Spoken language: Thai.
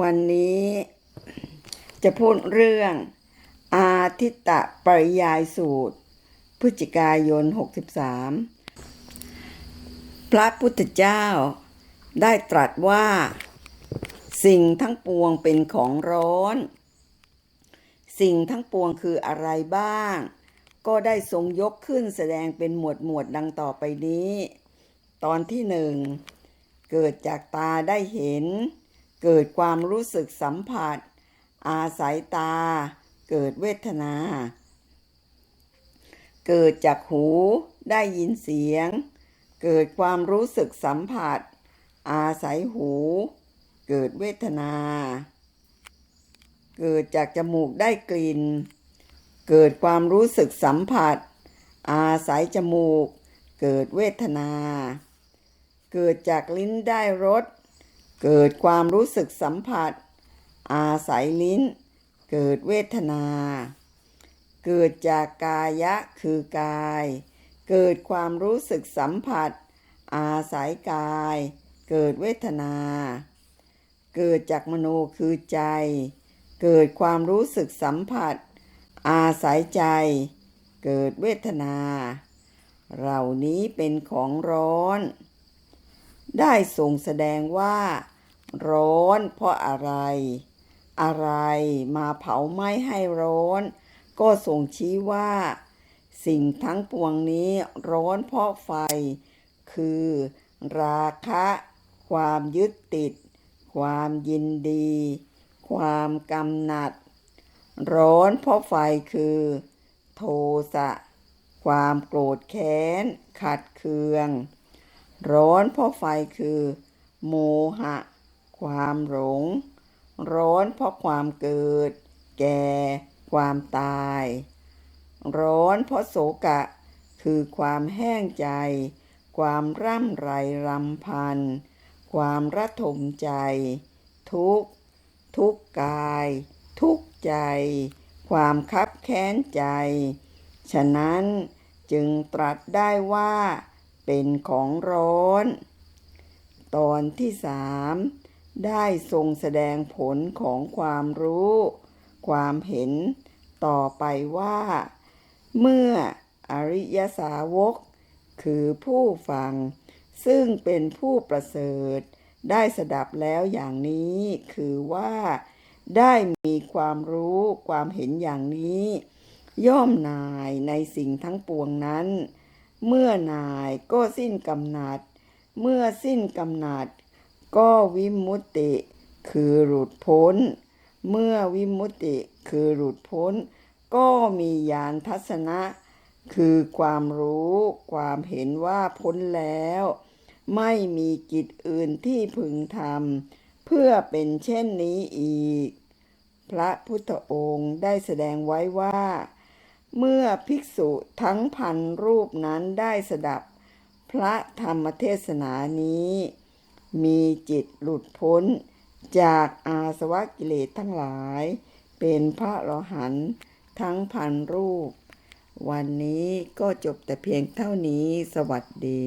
วันนี้จะพูดเรื่อง อาทิตตปริยายสูตรพฤศจิกายน 63 พระพุทธเจ้าได้ตรัสว่า สิ่งทั้งปวงเป็นของร้อน สิ่งทั้งปวงคืออะไรบ้าง ก็ได้ทรงยกขึ้นแสดงเป็นหมวดหมวดดังต่อไปนี้ ตอนที่หนึ่งเกิดจากตาได้เห็น เกิดความรู้สึกสัมผัส อาศัยตา เกิดเวทนา เกิดจากหูได้ยินเสียง เกิดความรู้สึกสัมผัส อาศัยหู เกิดเวทนา เกิดจากจมูกได้กลิ่น เกิดความรู้สึกสัมผัส อาศัยจมูก เกิดเวทนา เกิดจากลิ้นได้รส เกิดความรู้สึกสัมผัส อาศัยลิ้น เกิดเวทนา เกิดจากกายะคือกาย เกิดความรู้สึกสัมผัส อาศัยกาย เกิดเวทนา เกิดจากมโนคือใจ เกิดความรู้สึกสัมผัส อาศัยใจ เกิดเวทนา เหล่านี้เป็นของร้อน ได้ทรงแสดงว่า ร้อนเพราะอะไร อะไรมาเผาไหม้ให้ร้อน ก็ทรงชี้ว่า สิ่งทั้งปวงนี้ร้อนเพราะไฟ คือ ราคะ ความยึดติด ความยินดี ความกำหนัด ร้อนเพราะไฟคือ โทสะ ความโกรธแค้น ขัดเคือง ร้อนเพราะไฟคือ โมหะ ความหลง ร้อนเพราะความเกิด แก่ ความตาย ร้อนเพราะโศกะ คือความแห้งใจ ความร่ำไรรำพัน ความระทมใจ ทุกข์ทุกกาย ทุกใจ ความคับแค้นใจ ฉะนั้นจึงตรัสได้ว่า เป็นของร้อน ตอนที่สามได้ทรงแสดงผลของความรู้ ความเห็นต่อไปว่า เมื่ออริยสาวก คือผู้ฟัง ซึ่งเป็นผู้ประเสริฐ ได้สดับแล้วอย่างนี้คือว่าได้มีความรู้ความเห็นอย่างนี้ ย่อมนายในสิ่งทั้งปวงนั้น เมื่อนายก็สิ้นกำหนัด เมื่อสิ้นกำหนัด ก็วิมุตติ คือหลุดพ้น เมื่อวิมุตติคือหลุดพ้น ก็มีญาณทัศนะ คือความรู้ความเห็นว่าพ้นแล้ว ไม่มีกิจอื่นที่พึงทำเพื่อเป็นเช่นนี้อีก พระพุทธองค์ได้แสดงไว้ว่า เมื่อภิกษุทั้งพันรูปนั้นได้สดับ พระธรรมเทศนานี้ มีจิตหลุดพ้น จากอาสวะกิเลสทั้งหลาย เป็นพระอรหันต์ทั้งพันรูป วันนี้ก็จบแต่เพียงเท่านี้สวัสดี